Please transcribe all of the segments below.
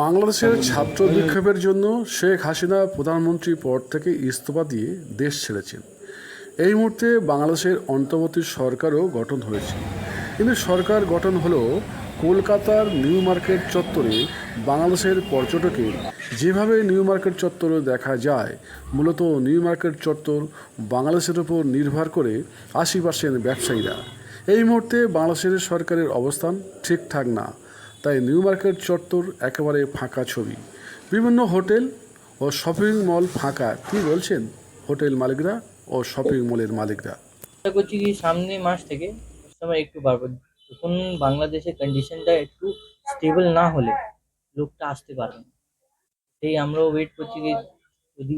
বাংলাদেশের ছাত্র বিক্ষোভের জন্য শেখ হাসিনা প্রধানমন্ত্রী পদ থেকে ইস্তফা দিয়ে দেশ ছেড়েছেন। এই মুহূর্তে বাংলাদেশের অন্তর্বর্তী সরকারও গঠন হয়েছে। কিন্তু সরকার গঠন হলেও কলকাতার নিউ মার্কেট চত্বরে বাংলাদেশের পর্যটকের যেভাবে নিউ মার্কেট চত্বরে দেখা যায়, মূলত নিউ মার্কেট চত্বর বাংলাদেশের ওপর নির্ভর করে আশি পার্সেন্ট ব্যবসায়ীরা। এই মুহূর্তে বাংলাদেশের সরকারের অবস্থান ঠিকঠাক না। তাই নিউ মার্কেট চত্বর একেবারে ফাঁকা ছবি। বিভিন্ন হোটেল ও শপিং মল ফাঁকা। কি বলছেন হোটেল মালিকরা ও শপিং মলের মালিকরা? করছি কি সামনে মাস থেকে কাস্টমার একটু বাড়বে। যখন বাংলাদেশের কন্ডিশনটা একটু স্টেবল না হলে লোকটা আসতে পারবে সেই আমরাও ওয়েট করছি যদি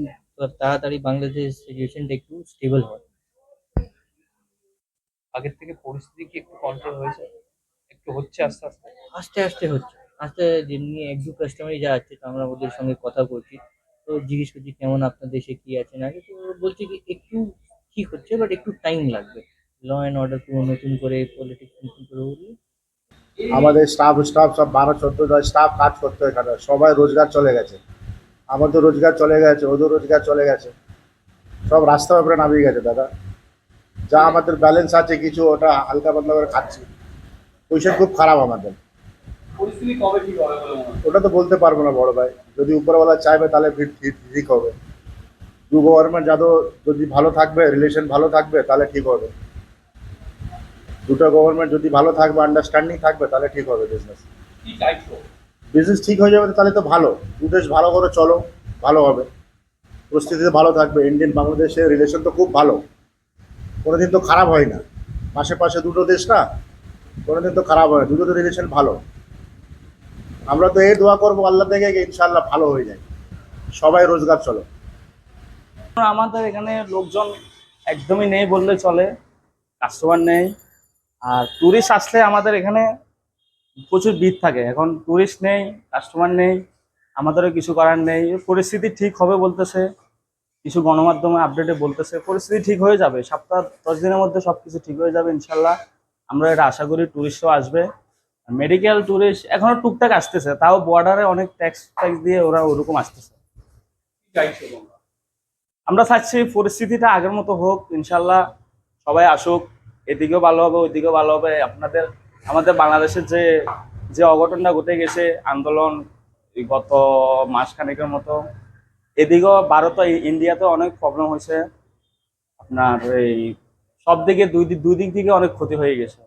তাড়াতাড়ি বাংলাদেশের সিচুয়েশনটা একটু স্টেবল হয়। আগের থেকে পরিস্থিতি কি একটু কন্ট্রোল হয়েছে? একটু হচ্ছে আস্তে আস্তে? আস্তে আস্তে হচ্ছে। আস্তে যেমনি এক দু কাস্টমারই যা আছে তো আমরা ওদের সঙ্গে কথা বলছি। তো জিজ্ঞেস করছি কেমন আপনার দেশে কি আছে না তো বলছে কি একটু ঠিক হচ্ছে বাট একটু টাইম লাগবে। ল অ্যান্ড অর্ডার পুরো নতুন করে পলিটিক্স নতুন করে আমাদের স্টাফ স্টাফ সব বারো চোদ্দ জন স্টাফ কাজ করতো এখানে। সবাই রোজগার চলে গেছে। আমাদের রোজগার চলে গেছে ওদের রোজগার চলে গেছে। সব রাস্তার উপরে নামিয়ে গেছে দাদা। যা আমাদের ব্যালেন্স আছে কিছু ওটা হালকা পাতলা করে খাচ্ছি। পয়সা খুব খারাপ আমাদের। পরিস্থিতি কবে ঠিক হবে বলে ওটা তো বলতে পারব না বড় ভাই। যদি উপরওয়ালা চাইবে তাহলে ঠিক- হবে। দু গভর্নমেন্ট যাদব যদি ভালো থাকবে রিলেশন ভালো থাকবে তাহলে ঠিক হবে। দুটো গভর্নমেন্ট যদি ভালো থাকবে আন্ডারস্ট্যান্ডিং থাকবে তাহলে ঠিক হবে বিজনেস বিজনেস ঠিক হয়ে যাবে তাহলে তো ভালো। দু দেশ ভালো করে চলো ভালো হবে। পরিস্থিতি ভালো থাকবে। ইন্ডিয়ান বাংলাদেশের রিলেশন তো খুব ভালো। কোনোদিন তো খারাপ হয় না। পাশে পাশে দুটো দেশ না কোনোদিন তো খারাপ হয় দুটো রিলেশন ভালো। আমরা তো এই দোয়া করব আল্লাহ থেকে ইনশাল্লাহ ভালো হয়ে যায়। সবাই রোজগার চলো। আমাদের এখানে লোকজন একদমই নেই বললে চলে কাস্টমার নেই। আর টুরিস্ট আসলে আমাদের এখানে প্রচুর ভিড় থাকে। এখন টুরিস্ট নেই কাস্টমার নেই, আমাদেরও কিছু করার নেই। পরিস্থিতি ঠিক হবে বলতেছে। কিছু গণমাধ্যমে আপডেটে বলতেছে পরিস্থিতি ঠিক হয়ে যাবে সপ্তাহ দশ দিনের মধ্যে সব কিছু ঠিক হয়ে যাবে ইনশাল্লাহ। আমরা এটা আশা করি টুরিস্টও আসবে। মেডিকেল টুরিস্ট এখনও টুকটাক আসতেছে তাও বর্ডারে অনেক ট্যাক্স ট্যাক্স দিয়ে ওরা ওরকম আসতেছে। আমরা চাচ্ছি পরিস্থিতিটা আগের মতো হোক ইনশাল্লাহ সবাই আসুক এদিকেও ভালো হবে ওইদিকেও ভালো হবে। আপনাদের আমাদের বাংলাদেশের যে যে অঘটনটা ঘটে গেছে আন্দোলন গত মাসখানেকের মতো এদিকেও ভারত ইন্ডিয়াতে অনেক প্রবলেম হয়েছে। আপনার এই সব দিকে দুই দিক দুই দিক থেকে অনেক ক্ষতি হয়ে গেছে।